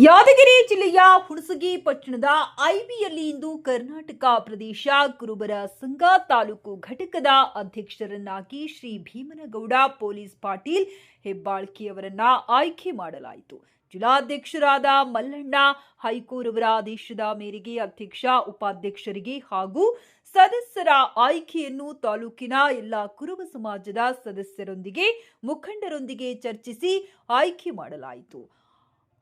ಯಾದಗಿರಿ ಜಿಲ್ಲೆಯ ಹುಣಸಗಿ ಪಟ್ಟಣದ ಐಬಿಯಲ್ಲಿ ಇಂದು ಕರ್ನಾಟಕ ಪ್ರದೇಶ ಕುರುಬರ ಸಂಘ ತಾಲೂಕು ಘಟಕದ ಅಧ್ಯಕ್ಷರನ್ನಾಗಿ ಶ್ರೀ ಭೀಮನಗೌಡ ಪೊಲೀಸ್ ಪಾಟೀಲ್ ಹೆಬ್ಬಾಳ್ಕಿಯವರನ್ನ ಆಯ್ಕೆ ಮಾಡಲಾಯಿತು. ಜಿಲ್ಲಾಧ್ಯಕ್ಷರಾದ ಮಲ್ಲಣ್ಣ ಹೈಕೋರ್ ಅವರ ಆದೇಶದ ಮೇರೆಗೆ ಅಧ್ಯಕ್ಷ, ಉಪಾಧ್ಯಕ್ಷರಿಗೆ ಹಾಗೂ ಸದಸ್ಯರ ಆಯ್ಕೆಯನ್ನು ತಾಲೂಕಿನ ಎಲ್ಲ ಕುರುಬ ಸಮಾಜದ ಸದಸ್ಯರೊಂದಿಗೆ ಮುಖಂಡರೊಂದಿಗೆ ಚರ್ಚಿಸಿ ಆಯ್ಕೆ ಮಾಡಲಾಯಿತು.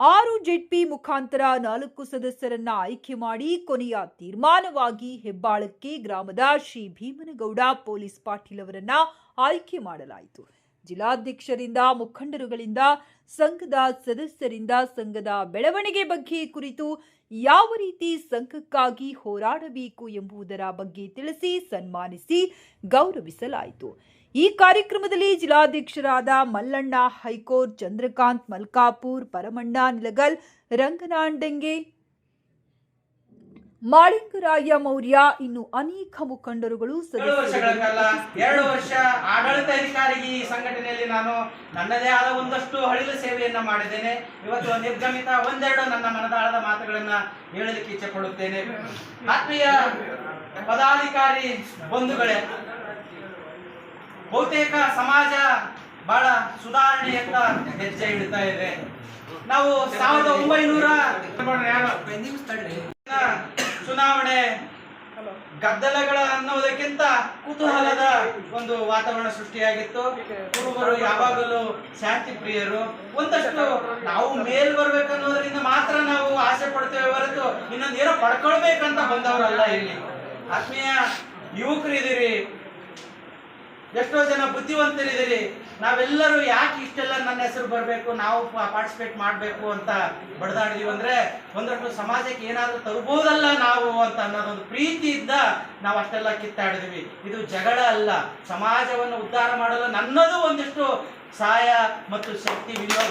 ಆರು ಜೆಡ್ಪಿ ಮುಖಾಂತರ ನಾಲ್ಕು ಸದಸ್ಯರನ್ನ ಆಯ್ಕೆ ಮಾಡಿ ಕೊನೆಯ ತೀರ್ಮಾನವಾಗಿ ಹೆಬ್ಬಾಳಕ್ಕೆ ಗ್ರಾಮದ ಶ್ರೀ ಭೀಮನಗೌಡ ಪೊಲೀಸ್ ಪಾಟೀಲ್ ಅವರನ್ನ ಆಯ್ಕೆ ಮಾಡಲಾಯಿತು. ಜಿಲ್ಲಾಧ್ಯಕ್ಷರಿಂದ, ಮುಖಂಡರುಗಳಿಂದ, ಸಂಘದ ಸದಸ್ಯರಿಂದ, ಸಂಘದ ಬೆಳವಣಿಗೆ ಬಗ್ಗೆ ಕುರಿತು ಯಾವ ರೀತಿ ಸಂಘಕ್ಕಾಗಿ ಹೋರಾಡಬೇಕು ಎಂಬುದರ ಬಗ್ಗೆ ತಿಳಿಸಿ ಸನ್ಮಾನಿಸಿ ಗೌರವಿಸಲಾಯಿತು. ಈ ಕಾರ್ಯಕ್ರಮದಲ್ಲಿ ಜಿಲ್ಲಾಧ್ಯಕ್ಷರಾದ ಮಲ್ಲಣ್ಣ, ಹೈಕೋರ್ಟ್, ಚಂದ್ರಕಾಂತ್, ಮಲ್ಕಾಪುರ್, ಪರಮಣ್ಣ, ನಿಲಗಲ್ ರಂಗನಾಂಡಂಗೆ ಮಾಳಿಂಗರಾಯ ಮೌರ್ಯ, ಇನ್ನು ಅನೇಕ ಮುಖಂಡರುಗಳು ಎರಡು ವರ್ಷ ಆಡಳಿತಾಧಿಕಾರಿಗೆ ಈ ಸಂಘಟನೆಯಲ್ಲಿ ನಾನು ನನ್ನದೇ ಆದ ಒಂದಷ್ಟು ಹಳಿಲು ಸೇವೆಯನ್ನ ಮಾಡಿದ್ದೇನೆ. ಇವತ್ತು ನಿರ್ಗಮಿತ ಒಂದೆರಡು ನನ್ನ ಮನದಾಳದ ಮಾತುಗಳನ್ನ ಹೇಳಲಿಕ್ಕೆ ಇಚ್ಛೆ ಪಡುತ್ತೇನೆ. ಆತ್ಮೀಯ ಪದಾಧಿಕಾರಿ ಬಂಧುಗಳೇ ಬಹುತೇಕ ಸಮಾಜ ಬಹಳ ಸುಧಾರಣೆಯತ್ತ ಹೆಜ್ಜೆ ಇಡ್ತಾ ಇದೆ. ನಾವು ಸಾವಿರದ ಒಂಬೈನೂರ ಚುನಾವಣೆ ಗದ್ದಲಗಳ ಅನ್ನೋದಕ್ಕಿಂತ ಕುತೂಹಲದ ಒಂದು ವಾತಾವರಣ ಸೃಷ್ಟಿಯಾಗಿತ್ತು. ಕುರುಬರು ಯಾವಾಗಲೂ ಶಾಂತಿ ಪ್ರಿಯರು. ಒಂದಷ್ಟು ನಾವು ಮೇಲ್ ಬರ್ಬೇಕನ್ನೋದ್ರಿಂದ ಮಾತ್ರ ನಾವು ಆಸೆ ಪಡ್ತೇವೆ ಹೊರತು ಇನ್ನೊಂದು ಏನೋ ಪಡ್ಕೊಳ್ಬೇಕಂತ ಬಂದವರಲ್ಲ ಇಲ್ಲಿ. ಆತ್ಮೀಯ ಯುವಕರಿದ್ದೀರಿ. ಎಷ್ಟೋ ಜನ ಬುದ್ಧಿವಂತರಿದ್ದೀರಿ. ನಾವೆಲ್ಲರೂ ಯಾಕೆ ಇಷ್ಟೆಲ್ಲ ನನ್ನ ಹೆಸರು ಬರಬೇಕು, ನಾವು ಪಾರ್ಟಿಸಿಪೇಟ್ ಮಾಡಬೇಕು ಅಂತ ಬಡದಾಡಿದೀವಿ ಅಂದರೆ ಒಂದಷ್ಟು ಸಮಾಜಕ್ಕೆ ಏನಾದರೂ ತರಬಹುದಲ್ಲ ನಾವು ಅಂತ ಅನ್ನೋದೊಂದು ಪ್ರೀತಿಯಿಂದ ನಾವು ಅಷ್ಟೆಲ್ಲ ಕಿತ್ತಾಡಿದ್ವಿ. ಇದು ಜಗಳ ಅಲ್ಲ. ಸಮಾಜವನ್ನು ಉದ್ಧಾರ ಮಾಡಲು ನನ್ನದು ಒಂದಿಷ್ಟು ಸಹಾಯ ಮತ್ತು ಶಕ್ತಿ ವಿನಿಯೋಗ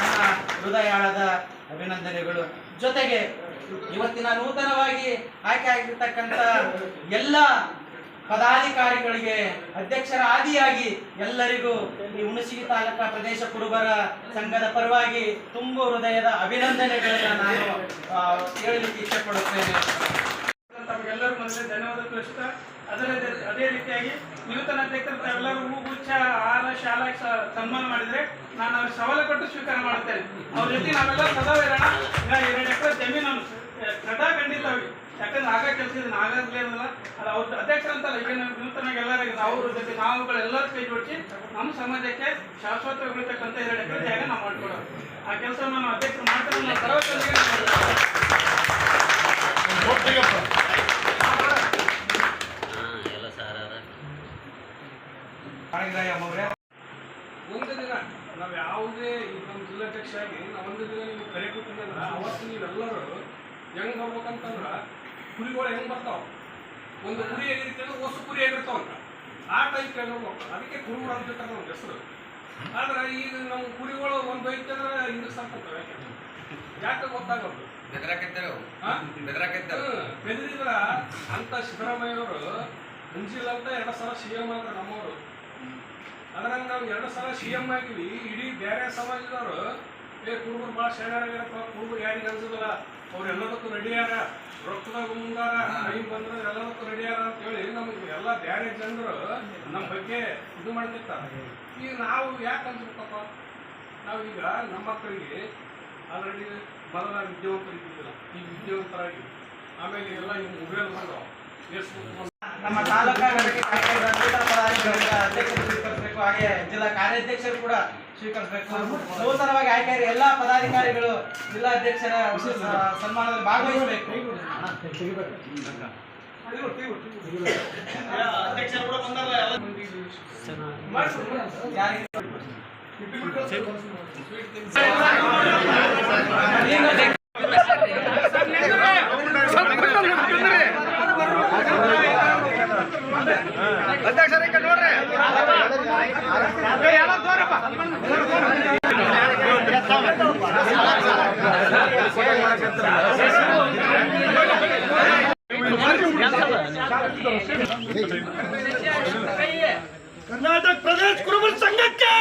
ನನ್ನ ಹೃದಯಾಳದ ಅಭಿನಂದನೆಗಳು. ಜೊತೆಗೆ ಇವತ್ತಿನ ನೂತನವಾಗಿ ಆಯ್ಕೆ ಆಗಿರ್ತಕ್ಕಂಥ ಎಲ್ಲ ಪದಾಧಿಕಾರಿಗಳಿಗೆ ಅಧ್ಯಕ್ಷರ ಆದಿಯಾಗಿ ಎಲ್ಲರಿಗೂ ಈ ಹುಣಸಿಗೆ ತಾಲೂಕಾ ಪ್ರದೇಶ ಕುರುಬರ ಸಂಘದ ಪರವಾಗಿ ತುಂಬು ಹೃದಯದ ಅಭಿನಂದನೆಗಳನ್ನ ನಾನು ಹೇಳಲಿಕ್ಕೆ ಇಷ್ಟಪಡುತ್ತೇನೆ ಪಡುತ್ತೇನೆ. ತಮಗೆಲ್ಲರೂ ಮೊದಲೇ ಧನ್ಯವಾದ ಇಷ್ಟ ಅದರ ಅದೇ ರೀತಿಯಾಗಿ ನೂತನ ಅಧ್ಯಕ್ಷರು ತಾವೆಲ್ಲರೂ ಹೂಗುಚ್ಛ ಆಹಾರ ಶಾಲಾ ಸನ್ಮಾನ ಮಾಡಿದ್ರೆ ನಾನು ಅವ್ರಿಗೆ ಸವಾಲು ಕೊಟ್ಟು ಸ್ವೀಕಾರ ಮಾಡುತ್ತೇನೆ. ಅವ್ರ ಜೊತೆ ನಾವೆಲ್ಲ ಸದಾ ಇರೋಣ ಈಗ ಎರಡು ಎಕರೆ ಜಮೀನು ಸದಾ ಖಂಡಿತ ಇದೆ ಆಗಲೇ ಇರಲ್ಲ ಅದು ಅವ್ರ ಅಧ್ಯಕ್ಷರಂತಲ್ಲ ಈಗ ನಾವು ನೂತನಾಗಿ ಎಲ್ಲರಿಗೂ ಅವ್ರ ಜೊತೆ ನಾವುಗಳೆಲ್ಲರೂ ಕೈ ಜೋಡಿಸಿ ನಮ್ಮ ಸಮಾಜಕ್ಕೆ ಶಾಶ್ವತವಾಗಿ ಉಳಿತಕ್ಕಂಥ ಎರಡು ಎಕರೆ ನಾವು ಮಾಡ್ಕೊಡೋದು ಆ ಕೆಲಸವನ್ನು ನಾವು ಅಧ್ಯಕ್ಷರು ಮಾಡ್ತಾರೆ ನಾವು ಮೌರ್ಯ ಒಂದು ದಿನ ನಾವು ಯಾವುದೇ ನಮ್ ಜಿಲ್ಲಾಧ್ಯಕ್ಷ ಆಗಿ ನಾವು ಒಂದು ದಿನ ನೀವು ಕರೆ ಅಂದ್ರೆ ಅವತ್ತು ನೀವೆಲ್ಲರೂ ಕುರಿಗಳು ಹೆಂಗ್ ಬರ್ತಾವ? ಒಂದು ಕುರಿ ಹೇಗಿರುತ್ತೆ ಅಂದ್ರೆ ಹೊಸ ಕುರಿ ಹೇಗಿರ್ತಾವಂತ ಆ ಟೈಪ್ ಹೋಗ್ಬೇಕು ಅದಕ್ಕೆ ಕುರುಗಳು ಅಂತ ನಮ್ಮ ಹೆಸರು. ಆದ್ರೆ ಈಗ ನಮ್ಮ ಕುರಿಗಳು ಒಂದು ಬೈತಂದ್ರೆ ಹಿಂದಕ್ಕೆ ಸಾಕ್ತವೆ ಯಾಕೆ? ಗೊತ್ತಾಗೋದು ಹಾ? ಹ್ಮ್. ಬೆದರಿದ್ರ ಅಂತ ಸಿದ್ದರಾಮಯ್ಯವರು ಅಂಜಿಲ್ಲ ಅಂತ ಎರಡು ಸಲ ಸಿ ಎಂ ಆದ್ರೆ ನಮ್ಮವರು. ಅದ್ರಾಗ ನಾವು ಎರಡು ಸಲ ಸಿ ಎಂ ಆಗಿವಿ. ಇಡೀ ಬೇರೆ ಸಮಾಜದವರು ಏ ಕುರುಬರು ಭಾಳ ಶರಣಾಗ್ಯಾರಪ್ಪ ಕುರುಬರು ಯಾರಿಗೆ ಅನ್ಸೋದಲ್ಲ. ಅವ್ರೆಲ್ಲದಕ್ಕೂ ರೆಡಿಯಾರ ರೊಕ್ಕದಾಗ ಮುಂದಾರ ಟೈಮ್ ಬಂದ್ರೆ ಎಲ್ಲದಕ್ಕೂ ರೆಡಿಯಾರ ಅಂತ ಹೇಳಿ ನಮಗೆ ಎಲ್ಲ ಬೇರೆ ಜನರು ನಮ್ಮ ಬಗ್ಗೆ ಇದು ಮಾಡ್ತಿರ್ತಾರೆ. ಈಗ ನಾವು ಯಾಕೆ ಅನ್ಸ್ಬೇಕಪ್ಪ ನಾವು ಈಗ ನಮ್ಮ ಮಕ್ಕಳಿಗೆ ಆಲ್ರೆಡಿ ಮೊದಲ ವಿದ್ಯಾವಂತರಿದ್ದಿಲ್ಲ ಈ ವಿದ್ಯಾವಂತರಾಗಿ ಆಮೇಲೆ ಎಲ್ಲ ಈಗ ಮೊಬೈಲ್ ಫೇಸ್ಬುಕ್ ನಮ್ಮ ಅಧ್ಯಕ್ಷರು ಹಾಗೆ ಜಿಲ್ಲಾ ಕಾರ್ಯಾಧ್ಯಕ್ಷರು ಕೂಡ ಸ್ವೀಕರಿಸಬೇಕು. ನೂತನವಾಗಿ ಆಯ್ಕೆಯಾದ ಎಲ್ಲ ಪದಾಧಿಕಾರಿಗಳು ಜಿಲ್ಲಾಧ್ಯಕ್ಷರ ಅಧ್ಯಕ್ಷರ ಸನ್ಮಾನದಲ್ಲಿ ಭಾಗವಹಿಸಬೇಕು. ಯಾರಿಗೆ? ಕರ್ನಾಟಕ ಪ್ರದೇಶ ಕುರುಬ ಸಂಘಕ್ಕೆ